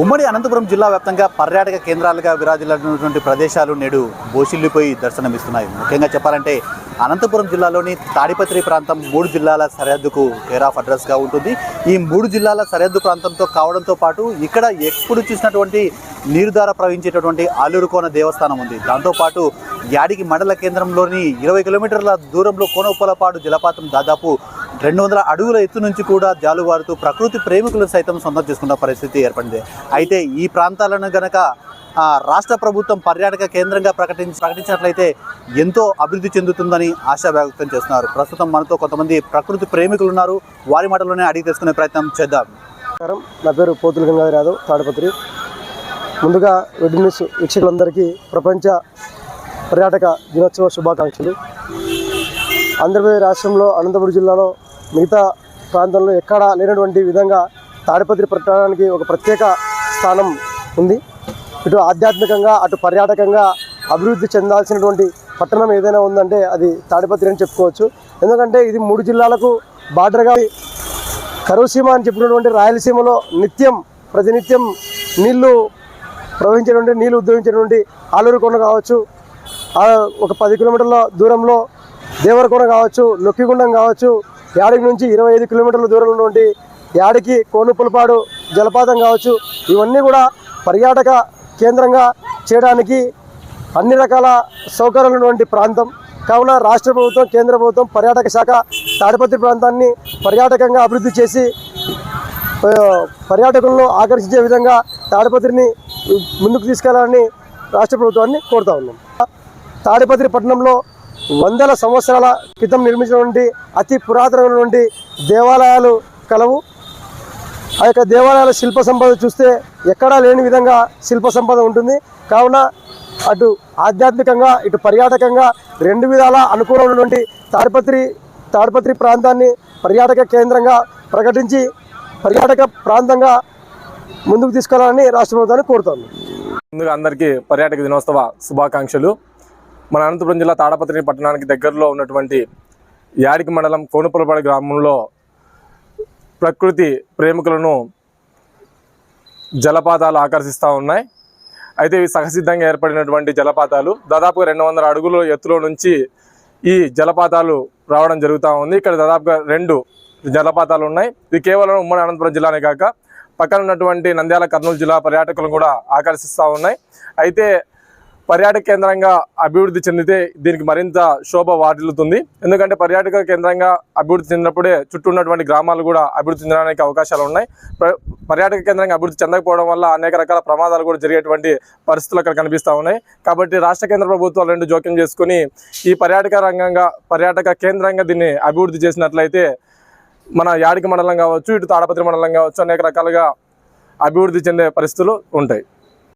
ఉమ్మడి అనంతపురం జిల్లా వ్యాప్తంగా పర్యాటక కేంద్రాలుగా విరాజిల్లినటువంటి ప్రదేశాలు నేడు బోషిల్లిపోయి దర్శనమిస్తున్నాయి. ముఖ్యంగా చెప్పాలంటే అనంతపురం జిల్లాలోని తాడిపత్రి ప్రాంతం మూడు జిల్లాల సరిహద్దుకు కేర్ ఆఫ్ అడ్రస్గా ఉంటుంది. ఈ మూడు జిల్లాల సరిహద్దు ప్రాంతంతో కావడంతో పాటు ఇక్కడ ఎప్పుడు చూసినటువంటి నీరు ద్వారా ప్రవహించేటటువంటి ఆలూరుకోన దేవస్థానం ఉంది. దాంతోపాటు యాడికి మండల కేంద్రంలోని ఇరవై కిలోమీటర్ల దూరంలో కోనోపలపాడు జలపాతం దాదాపు రెండు వందల అడుగుల ఎత్తు నుంచి కూడా జాలువారుతూ ప్రకృతి ప్రేమికులు సైతం సొంతం చేసుకున్న పరిస్థితి ఏర్పడింది. అయితే ఈ ప్రాంతాలను గనక రాష్ట్ర ప్రభుత్వం పర్యాటక కేంద్రంగా ప్రకటించి ప్రకటించినట్లయితే ఎంతో అభివృద్ధి చెందుతుందని ఆశ వ్యక్తం చేస్తున్నారు. ప్రస్తుతం మనతో కొంతమంది ప్రకృతి ప్రేమికులు ఉన్నారు. వారి మాటలోనే అడిగి తెలుసుకునే ప్రయత్నం చేద్దాం. నా పేరు పోతుల గంగాధర్ యాదవ్ తాడపత్రి. ముందుగా వెడ్ న్యూస్ వీక్షకులందరికీ ప్రపంచ పర్యాటక దినోత్సవ శుభాకాంక్షలు. ఆంధ్రప్రదేశ్ రాష్ట్రంలో అనంతపురం జిల్లాలో మిగతా ప్రాంతంలో ఎక్కడా లేనటువంటి విధంగా తాడిపత్రి పట్టణానికి ఒక ప్రత్యేక స్థానం ఉంది. ఇటు ఆధ్యాత్మికంగా అటు పర్యాటకంగా అభివృద్ధి చెందాల్సినటువంటి పట్టణం ఏదైనా ఉందంటే అది తాడిపత్రి అని చెప్పుకోవచ్చు. ఎందుకంటే ఇది మూడు జిల్లాలకు బార్డర్గా కరువు సీమ అని చెప్పినటువంటి రాయలసీమలో నిత్యం ప్రతినిత్యం నీళ్ళు ప్రవహించేటువంటి నీళ్ళు ఉద్భవించేటువంటి ఆలూరు కొండ కావచ్చు ఒక పది కిలోమీటర్ల దూరంలో దేవరకొండ కావచ్చు లొక్కిగుండం కావచ్చు యాడికి నుంచి ఇరవై ఐదు కిలోమీటర్ల దూరంలో ఉన్నటువంటి యాడికి కోనుపులపాడు జలపాతం కావచ్చు ఇవన్నీ కూడా పర్యాటక కేంద్రంగా చేయడానికి అన్ని రకాల సౌకర్యాలు ఉన్నటువంటి ప్రాంతం. కావున రాష్ట్ర ప్రభుత్వం కేంద్ర ప్రభుత్వం పర్యాటక శాఖ తాడిపత్రి ప్రాంతాన్ని పర్యాటకంగా అభివృద్ధి చేసి పర్యాటకులను ఆకర్షించే విధంగా తాడిపత్రిని ముందుకు తీసుకెళ్ళాలని రాష్ట్ర ప్రభుత్వాన్ని కోరుతా ఉన్నాం. తాడిపత్రి పట్టణంలో వందల సంవత్సరాల క్రితం నిర్మించినటువంటి అతి పురాతనమైనటువంటి దేవాలయాలు కలవు. ఆ యొక్క దేవాలయాల శిల్ప సంపద చూస్తే ఎక్కడా లేని విధంగా శిల్ప సంపద ఉంటుంది. కావున అటు ఆధ్యాత్మికంగా ఇటు పర్యాటకంగా రెండు విధాల అనుకూలమైనటువంటి తాడిపత్రి తాడిపత్రి ప్రాంతాన్ని పర్యాటక కేంద్రంగా ప్రకటించి పర్యాటక ప్రాంతంగా ముందుకు తీసుకెళ్ళాలని రాష్ట్ర ప్రభుత్వాన్ని కోరుతాను ముందుగా అందరికీ పర్యాటక దినోత్సవ శుభాకాంక్షలు. మన అనంతపురం జిల్లా తాడపత్రి పట్టణానికి దగ్గరలో ఉన్నటువంటి యాడికి మండలం కోనుపులపాడు గ్రామంలో ప్రకృతి ప్రేమికులను జలపాతాలు ఆకర్షిస్తూ ఉన్నాయి. అయితే ఇవి సహసిద్ధంగా ఏర్పడినటువంటి జలపాతాలు. దాదాపుగా రెండు వందల అడుగుల ఎత్తులో నుంచి ఈ జలపాతాలు రావడం జరుగుతూ ఉంది. ఇక్కడ దాదాపుగా రెండు జలపాతాలు ఉన్నాయి. ఇది కేవలం ఉమ్మడి అనంతపురం జిల్లానే కాక పక్కన ఉన్నటువంటి నంద్యాల కర్నూలు జిల్లా పర్యాటకులను కూడా ఆకర్షిస్తూ ఉన్నాయి. అయితే పర్యాటక కేంద్రంగా అభివృద్ధి చెందితే దీనికి మరింత శోభ వాటిల్లుతుంది. ఎందుకంటే పర్యాటక కేంద్రంగా అభివృద్ధి చెందినప్పుడే చుట్టూ ఉన్నటువంటి గ్రామాలు కూడా అభివృద్ధి చెందడానికి అవకాశాలు ఉన్నాయి. పర్యాటక కేంద్రంగా అభివృద్ధి చెందకపోవడం వల్ల అనేక రకాల ప్రమాదాలు కూడా జరిగేటువంటి పరిస్థితులు అక్కడ కనిపిస్తూ ఉన్నాయి. కాబట్టి రాష్ట్ర కేంద్ర ప్రభుత్వాలు రెండు జోక్యం చేసుకుని ఈ పర్యాటక రంగంగా పర్యాటక కేంద్రంగా దీన్ని అభివృద్ధి చేసినట్లయితే మన యాడికి మండలం కావచ్చు ఇటు తాడపత్రి మండలం కావచ్చు అనేక రకాలుగా అభివృద్ధి చెందే పరిస్థితులు ఉంటాయి.